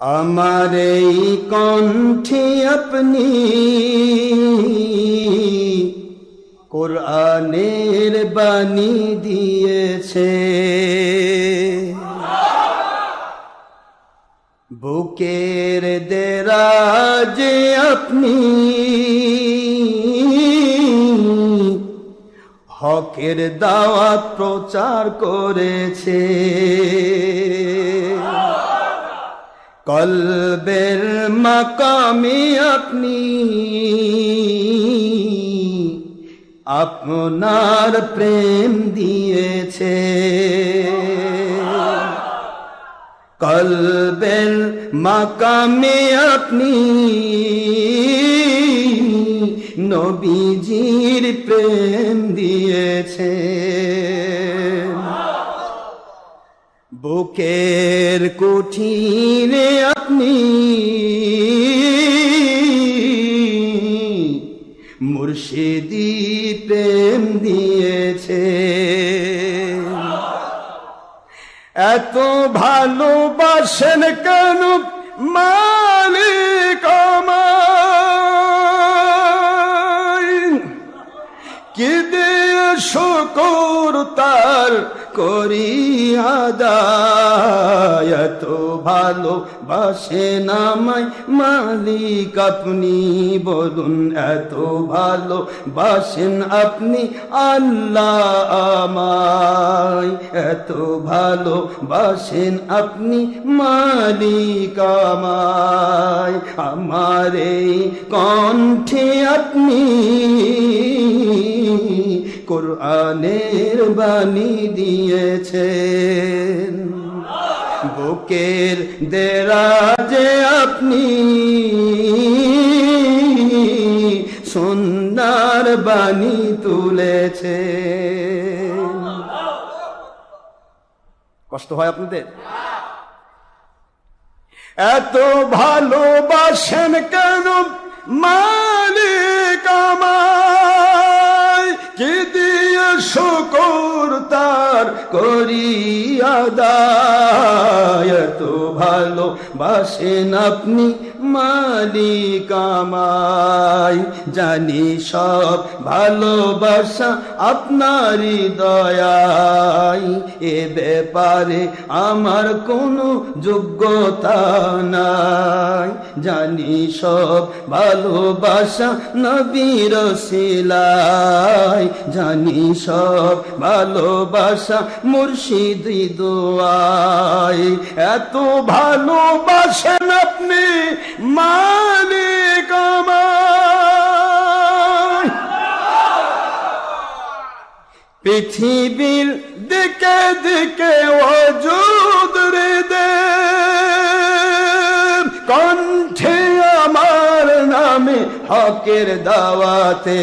আমার এই কণ্ঠে আপনি কোরআনের বাণী দিয়েছে। বুকের দেরাজে আপনি হকের দাওয়াত প্রচার করেছে। কলবের মাকামে আপনি আপনার প্রেম দিয়েছে। কলবের মাকামে আপনি নবীজির প্রেম দিয়েছে। বুকের কঠিনে আপনি মুর্শিদি প্রেম দিয়েছে। এত ভালোবাসেন কেন? করি আদায়। এত ভালো বাসেন আমায় মালিক আপনি, বলুন এত ভালো বাসেন আপনি আল্লাহ আমায়। এত ভালো বাসেন আপনি মালিক আমায়। আমার কণ্ঠে আপনি কোরআনের বাণী দিয়েছেন। বুকের দেরাজে আপনি সন্ন্যার বাণী তুলেছে কষ্ট হয় আপনাদের? এত ভালোবাসেন কেন মালিক আমায়? কি শুকর তার করি আদায় এত ভালো বাসেন আপনি মালিক আমায়। জানি সব ভালোবাসা আপনারই দয়াই এ ব্যাপারে আমার কোনো যোগ্যতা নাই। জানি সব ভালোবাসা নবীর শিলাই জানি সব ভালোবাসা মুর্শিদি দোয়াই এত ভালোবাসেন আপনি, মালিক পৃথিবীর দিকে দিকে অজুদ দে কণ্ঠে আমার নামে হকের দাওয়াতে।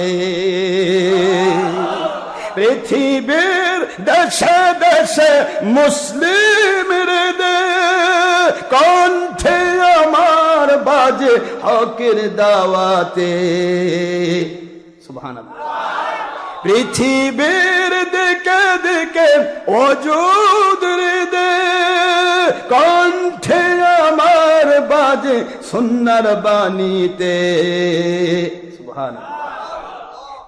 পৃথিবীর দেশে দেশে মুসলিম রে দে কণ্ঠে বাজে হকের দাওয়াতে। সুবহানাল্লাহ। পৃথিবীর দিকে দিকে অজুদ দে কণ্ঠে আমার বাজে সুন্নার বাণীতে।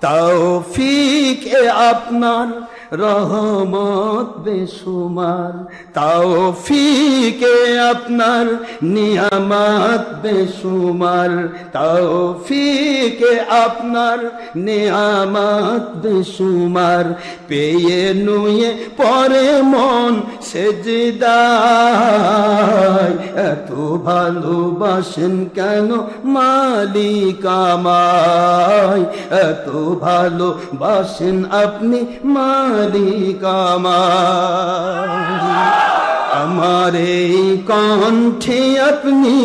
তৌফিক এ আপনার রহমত বেসুমার তৌফিকে আপনার নিয়ামত বেসুমার তৌফিকে আপনার নিয়ামত বেসুমার পেয়ে নুয়ে পরে মন সেজদায়। এত ভালোবাসেন কেন মালিক আমায়? এত ভালোবাসেন আপনি মালিক আমার। এই কণ্ঠে আপনি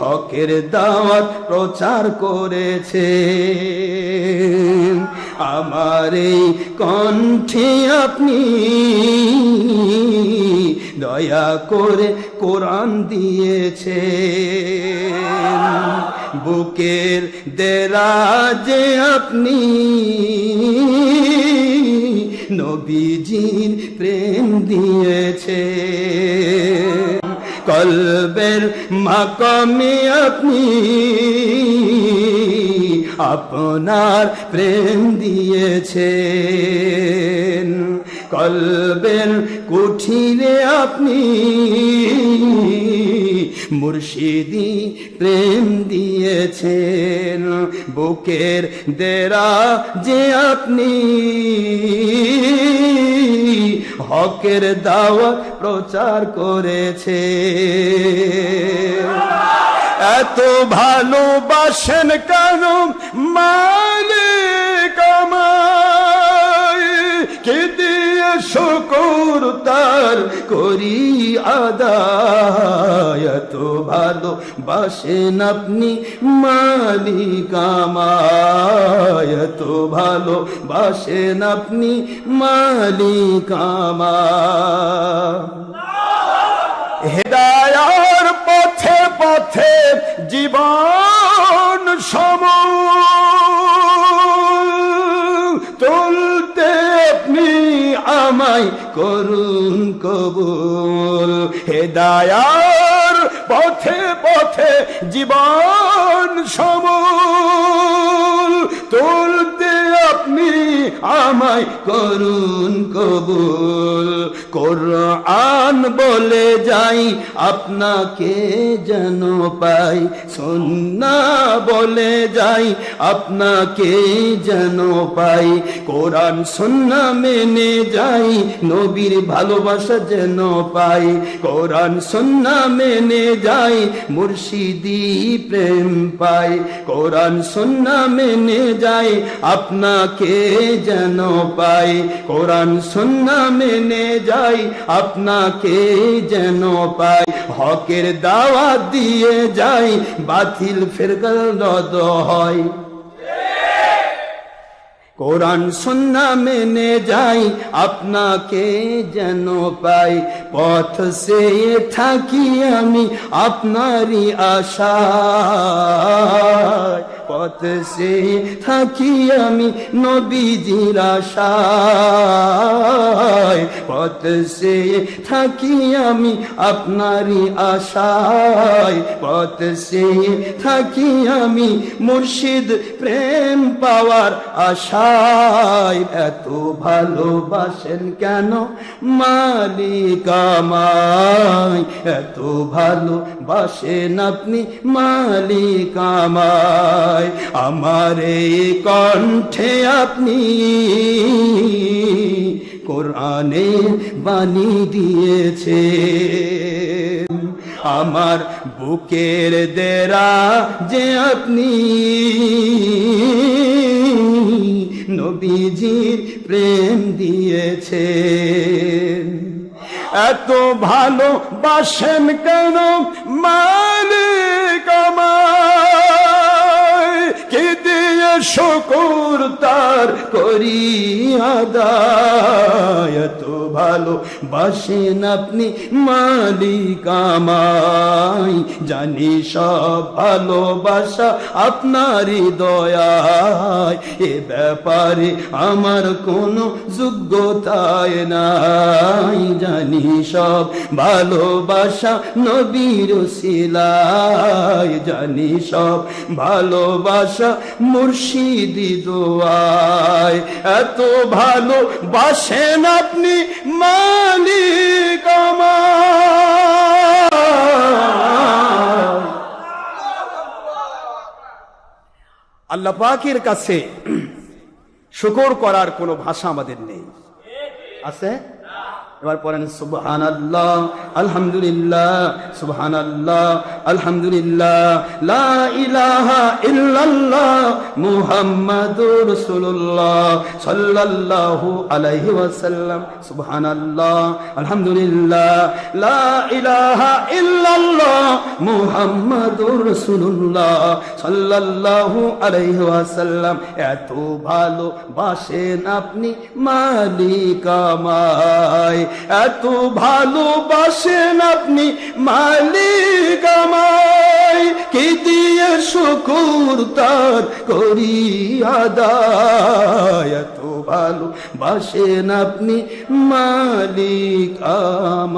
হকের দাওয়াত প্রচার করেছে আমার এই কণ্ঠে আপনি দয়া করে কোরআন দিয়েছে বুকের দেরাজে আপনি, নবীজির প্রেম দিয়েছে কলবের মাকামে আপনি, আপনার প্রেম দিয়েছেন। কলবের কুঠিরে আপনি মুর্শিদি প্রেম দিয়েছেন, বুকের দেরা যে আপনি হকের দাওয়া প্রচার করেছে এত ভালোবাসেন কেন মালিক শুকুর তার করি আদায়। এত ভালোবাসেন আপনি মালিক আমায়। এত ভালোবাসেন আপনি মালিক আমায়। হেদায়ার পথে পথে জীবন আমায় করুন কবুল। হেদায়ার পথে পথে জীবন সমুল। আমায় করুন কবুল। কোরআন বলে যাই, আপনাকে যেন পাই। সন্না বলে যাই, আপনাকে যেন পাই। কোরআন সন্না মেনে যাই, নবীর ভালোবাসা যেন পাই। কোরআন সন্না মেনে যাই, মুর্শিদি প্রেম পাই। কোরআন সন্না মেনে যাই, আপনাকে যেন পাই? কোরআন, সন্না মেনে যাই, আপনাকে যেন পাই। হকের দাওয়াত দিয়ে যাই, বাতিল ফেরকাল রদ হয়। কোরআন, সন্না মেনে যাই, আপনাকে যেন পাই। পথ সে থাকি আমি, আপনারই আশা পথ সে থাকি আমি নবীজির আশায়। পথ সে থাকি আমি আপনারই আশায়। পথ সে থাকি আমি মুর্শিদ প্রেম পাওয়ার আশায়। এত ভালোবাসেন কেন মালিক আমায়? এত ভালোবাসেন আপনি মালিক আমায়। আমার এই কণ্ঠে আপনি কোরআনে বাণী দিয়েছে আমার বুকের দেরা যে আপনি নবীজির প্রেম দিয়েছে এত ভালো বাসেন কেন মালিক দিয়ে শকুর তার করি আদায় এত ভালো বাসেন আপনি মালিক আমায়। জানি সব ভালোবাসা আপনারই দয়ায়। এ ব্যাপারে আমার কোনো যোগ্যতায় নাই। জানি সব ভালোবাসা নবীর শিলায়। জানি সব ভালোবাসা মুর্শিদি দোয়ায় এত ভালো বাসেন আপনি মালিক আল্লাহ পাকের কাছে শুকর করার কোনো ভাষা আমাদের নেই। আছে? এবার পড়েন সুবহান আল্লাহ আলহামদুলিল্লাহ সুবহান আল্লাহ আলহামদুলিল্লাহ, লা ইলাহা ইল্লাল্লাহ, মুহাম্মাদুর রাসূলুল্লাহ সাল্লাল্লাহু আলাইহি ওয়াসাল্লাম সুবহান আল্লাহ আলহামদুলিল্লাহ, লা ইলাহা ইল্লাল্লাহ, মুহাম্মাদুর রাসূলুল্লাহ সাল্লাল্লাহু আলাইহি ওয়াসাল্লাম, এত ভালো বাসেন আপনি মালিক আমায়। এত ভালোবাসেন আপনি মালিক আমায়, কি দিয়ে শুকুর তার করি আদায়? এত ভালোবাসেন আপনি মালিক আমায়।